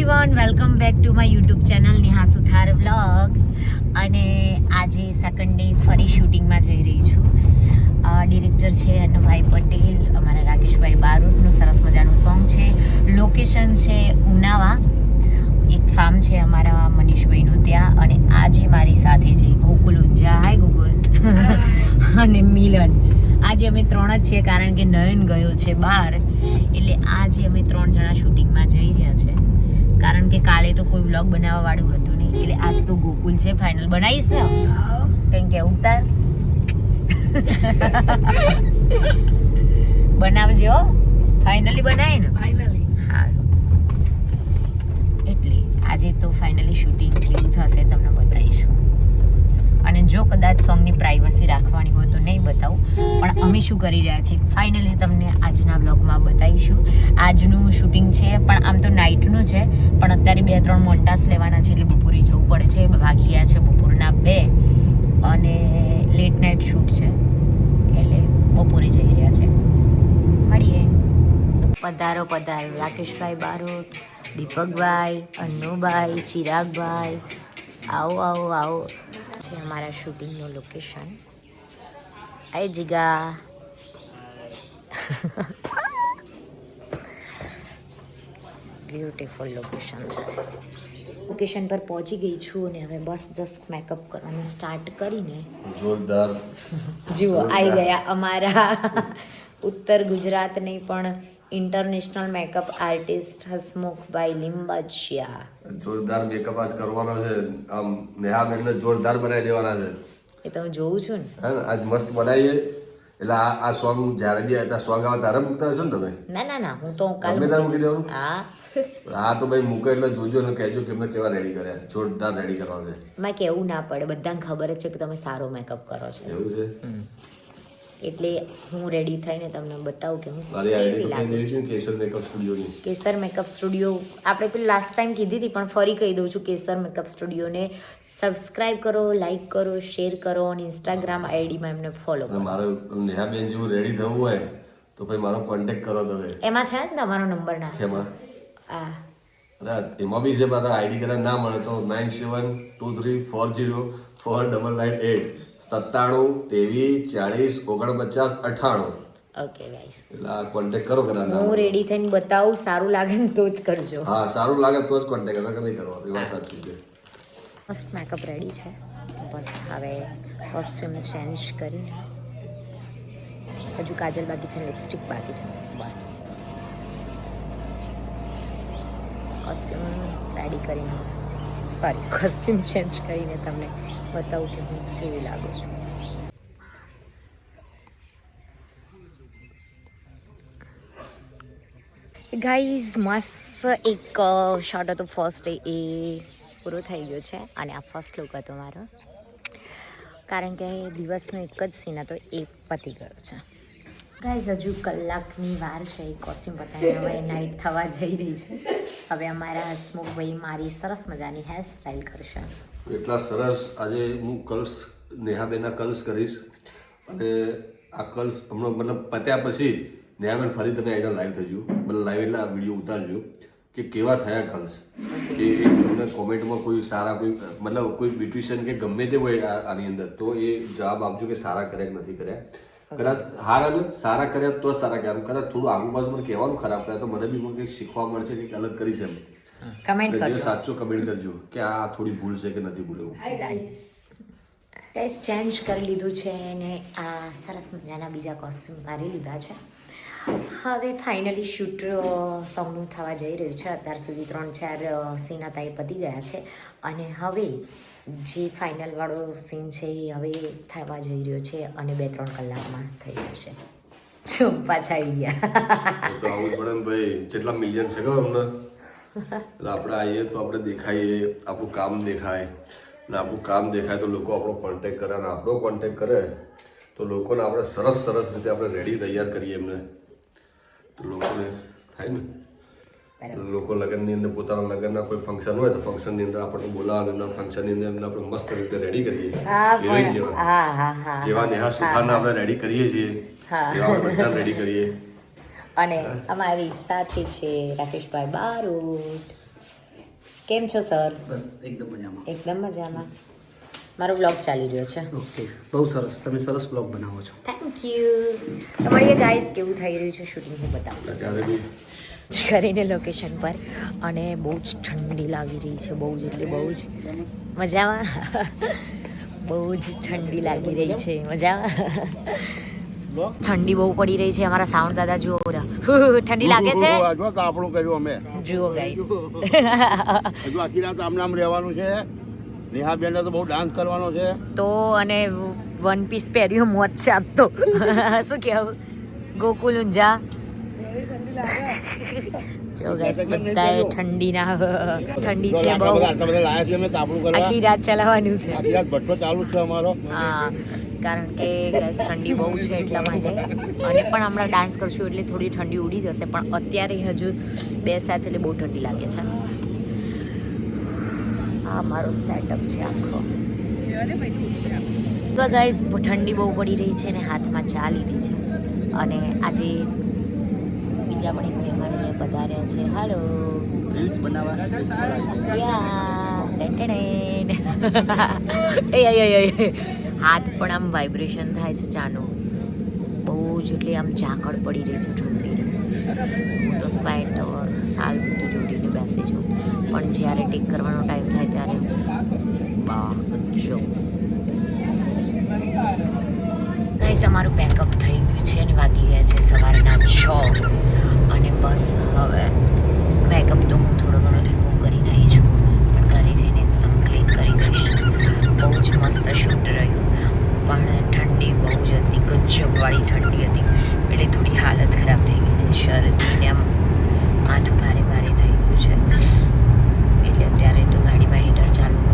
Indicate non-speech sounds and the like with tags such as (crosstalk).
Everyone welcome back to my YouTube channel Neha Suthar vlog અને આજે second day ફરી શૂટિંગમાં જઈ રહી છું. ડિરેક્ટર છે અનુભાઈ પટેલ અમારા રાકેશભાઈ બારોટનું સરસ મજાનું સોંગ છે. લોકેશન છે ઉનાવા. એક ફાર્મ છે અમારા મનીષભાઈનું ત્યાં. અને આજે મારી સાથે છે ગોકુલ ઉંજા હાય ગોકુલ. અને મિલન. આજે અમે ત્રણ જ છીએ કારણ કે નયન ગયો છે બહાર એટલે આજે અમે ત્રણ જણા શૂટિંગમાં જઈ રહ્યા છે. કારણ કે કાલે તો કોઈ બ્લોગ બનાવવા વાળું હતું નહીં. એટલે આજ તો ગોકુલ છે ફાઇનલ બનાવીશ ને કેમ કે ઉતાર. (laughs) બનાવજો ફાઇનલી બનાય ને. ફાઇનલી હા એટલે આજે તો ફાઇનલી શૂટિંગ કેવું થશે તમને બતાવીશું. અને જો કદાચ સોંગની પ્રાઇવસી રાખવાની હોય તો નહીં બતાવું. પણ અમે શું કરી રહ્યા છીએ? ફાઇનલી તમને આજના બ્લોગમાં બતાવીશું. આજનું શૂટિંગ છે, પણ આમ તો નાઇટનું છે, પણ અત્યારે બે ત્રણ મોન્ટાસ લેવાના છે એટલે બપોરે જવું પડે છે. વાગી ગયા છે બપોરના બે અને લેટ નાઇટ શૂટ છે એટલે બપોરે જઈ રહ્યા છે. મળીએ. પધારો પધારો. રાકેશભાઈ બારોટ, દીપકભાઈ અન્નુભાઈ ચિરાગભાઈ. આવો આવો આવો. છે અમારા શૂટિંગનું લોકેશન આઈ જીગા. બ્યુટીફુલ લોકેશન છે. લોકેશન પર પહોંચી ગઈ છું અને હવે બસ જસ્ટ મેકઅપ કરવાનું સ્ટાર્ટ કરીને જોરદાર. જુઓ આવી ગયા અમારા. ઉત્તર ગુજરાતની પણ international makeup artist Hasmukhbhai Limbachiya જોરદાર મેકઅપ આજ કરવાનો છે. આમ નેહાબેનને જોરદાર બનાવી દેવાના છે. એ તો હું જોઉં છું ને. હે આજ મસ્ત બનાવીએ. એટલે આ આ સોંગ જ્યારે બી આ સોંગ આવે ત્યારે મૂકતા હશો ને તમે? ના ના ના હું તો કાલ ગમે તારે મૂકી દેવાનું. હા. આ તો ભાઈ મૂકે એટલે જોજો ને કહેજો કે એમને કેવા રેડી કર્યા જોરદાર રેડી કરવાનું છે. મેં કેવું ના પડે બધાને ખબર જ છે કે તમે સારો મેકઅપ કરો છો. એવું છે? એટલે હું રેડી થઈને તમને બતાવું કે હું કેસર મેકઅપ સ્ટુડિયોની કેસર મેકઅપ સ્ટુડિયો આપણે પેલી લાસ્ટ ટાઈમ કીધી હતી પણ ફરી કહી દઉં છું કેસર મેકઅપ સ્ટુડિયોને સબસ્ક્રાઇબ કરો લાઈક કરો શેર કરો અને ઇન્સ્ટાગ્રામ આઈડીમાં એમને ફોલો કરો. મારે નેહાબેન જેવું રેડી થવું હોય તો ભાઈ મારો કોન્ટેક્ટ કરો તમે. એમાં છે ને તમારો નંબર ના? એમાં આ. એમાં બી છે પાછા આઈડી કદાચ ના મળે તો nine seven two three four zero four double nine eight સત્તાણું ત્રેવીસ ચાલીસ ઓગણપચાસ અઠ્ઠાણું. ઓકે ગાઈસ એટલે આ કોન્ટેક્ટ કરો કદાચ હું રેડી થઈને બતાવું સારું લાગે ને તો જ કરજો. હા સારું લાગે તો જ કોન્ટેક્ટ કરે નહીં કરો એ વાત સાચી છે. મસ્ત મેકઅપ રેડી છે. બસ હવે કોસ્ચ્યુમ ચેન્જ કરી. હજુ કાજલ બાકી છે લિપસ્ટિક બાકી છે. બસ. કોસ્ચ્યુમ રેડી કરીને સોરી કોસ્ચ્યુમ ચેન્જ કરીને તમને બતાવું કે હું કેવી લાગુ છું. ગાઈઝ મસ્ત એક શોર્ટ હતો. ફર્સ્ટ એ પૂરો થઈ ગયો છે અને આ ફર્સ્ટ લુક હતો મારો. કારણ કે દિવસનો એક જ સીન હતો, એ પતી ગયો છે. ગાઈઝ હજુ કલાકની વાર છે, એ કોસ્ટ્યુમ બતાવીને હવે નાઇટ થવા જઈ રહી છે. હવે અમારા હસમુખભાઈ મારી સરસ મજાની હેર સ્ટાઇલ કરશે. એટલા સરસ આજે હું કલ્સ નેહાબેનના કલ્સ કરીશ. અને આ કલ્સ હમણાં મતલબ પત્યા પછી નેહાબેન ફરી તમે અહીંના લાઈવ થજો મતલબ લાઈવ એટલે આ વીડિયો ઉતારજો કે કેવા થયા કલ્સ એ તમને કોમેન્ટમાં કોઈ સારા કોઈ, મતલબ કોઈ બ્યુટિશિયન કે ગમે તે હોય આની અંદર, તો એ જવાબ આપજો કે સારા કર્યા કે નથી કર્યા. કદાચ હારા ને સારા કર્યા તો સારા કર્યા. કદાચ થોડું આગુ બાજુ મને કહેવાનું ખરાબ કર્યા તો મને બી મને કંઈક શીખવા મળશે કંઈક અલગ કરીશ એમ. કમેન્ટ કરજો. સાચું કમેન્ટ કરજો કે આ થોડી ભૂલ છે કે નથી ભૂલ એવું. ગાઈસ ચેન્જ કરી લીધું છે અને આ સરસ મજાના બીજા કોસ્ટ્યુમ મારી લીધા છે. હવે ફાઇનલી શૂટ સૌનું થવા જઈ રહ્યું છે. અત્યાર સુધી ત્રણ ચાર સીના તાઈ પતી ગયા છે. અને હવે જે ફાઇનલ વાળો સીન છે એ હવે થવા જઈ રહ્યો છે અને બે ત્રણ કલાકમાં થઈ જશે. જો પાછા આવી ગયા. તો આવું પડે ને ભાઈ જેટલા મિલિયન છે ખબર અમને એટલે આપણે આવીએ તો આપણે દેખાઈએ, આપણું કામ દેખાય. ને આપણું કામ દેખાય તો લોકો આપણો કોન્ટેક કરે અને આપણો કોન્ટેક કરે તો લોકોને આપણે સરસ સરસ રીતે આપણે રેડી તૈયાર કરીએ એમને. તો લોકોને થાય ને? લોકો લગ્નની અંદર પોતાના લગ્નના કોઈ ફંક્શન હોય તો ફંક્શનની અંદર આપણને બોલાવે અને ફંક્શનની અંદર એમને આપણે મસ્ત રીતે રેડી કરીએ હિરોઈન જેવા હા હા હા જેવા નેહા સુથારના આપણે રેડી કરીએ છીએ હા. એવા આપણે બધા રેડી કરીએ અને અમારી સાથે છે રાકેશભાઈ બારોટ કેમ છો સર બસ એકદમ મજામાં. એકદમ મજામાં. મારો બ્લોગ ચાલી રહ્યો છે. ઓકે બહુ સરસ. તમે સરસ બ્લોગ બનાવો છો. થેન્ક યુ તમારી ગાઈસ કેવું થઈ રહ્યું છે? શૂટિંગ હું બતાવું. કરીને લોકેશન પર. અને બહુ જ ઠંડી લાગી રહી છે બહુ જ એટલે બહુ જ મજામાં. બહુ જ ઠંડી લાગી રહી છે મજામાં. ઠંડી બહુ પડી રહી છે અમારા સાઉન્ડ દાદા જુઓ બધા. ઠંડી લાગે છે? આપણું કર્યું અમે. જુઓ ગાઈસ હજુ આખી રાત આમ નામ રહેવાનું છે. નેહાબેનને તો બહુ ડાન્સ કરવાનો છે. તો અને વન પીસ પહેર્યું મોત છે આજ તો. શું કહેવું? ગોકુલ ઊંઝા. જો ગાઈસ બધાએ ઠંડીના ઠંડી છે બહુ. આખી રાત ચલાવવાનું છે. આખી રાત ભઠ્ઠો ચાલુ છે અમારો. હા કારણ કે ગાઈસ ઠંડી બહુ છે એટલા માટે. અને પણ હમણાં ડાન્સ કરશું એટલે થોડી ઠંડી ઉડી જશે. પણ અત્યારે હજુ બે સાચ એટલે બહુ ઠંડી લાગે છે. આ મારો સેટઅપ છે આખો. તો ગાઈસ ઠંડી બહુ પડી રહી છે અને હાથમાં ચા લીધી છે. અને આજે બીજા પણ એક મહેમાન અહીંયા પધાર્યા છે. હાલો રીલ્સ બનાવવા સ્પેશિયલ યા (laughs) એ, એ. હાથ પણ આમ વાઇબ્રેશન થાય છે ચાનું. બહુ જ એટલે આમ ઝાકળ પડી રહી છું ઠંડીને હું તો સ્વેટર સાલ બધું જોડીને બેસી છું. પણ જ્યારે ટેક કરવાનો ટાઈમ થાય ત્યારે બા જો વાગ્યા છે સવારના છ. અને બસ હવે મેકઅપ તો હું થોડો ઘણો રિમૂવ કરી નાખી છું. પણ ઘરે જઈને એકદમ ક્લીન કરી દઈશ. બહુ જ મસ્ત શૂટ રહ્યું. પણ ઠંડી બહુ જ હતી. ગજબવાળી ઠંડી હતી. એટલે થોડી હાલત ખરાબ થઈ ગઈ છે. શરદીને આમ માથું ભારે ભારે થઈ ગયું છે. એટલે અત્યારે તો ગાડીમાં હીટર ચાલુ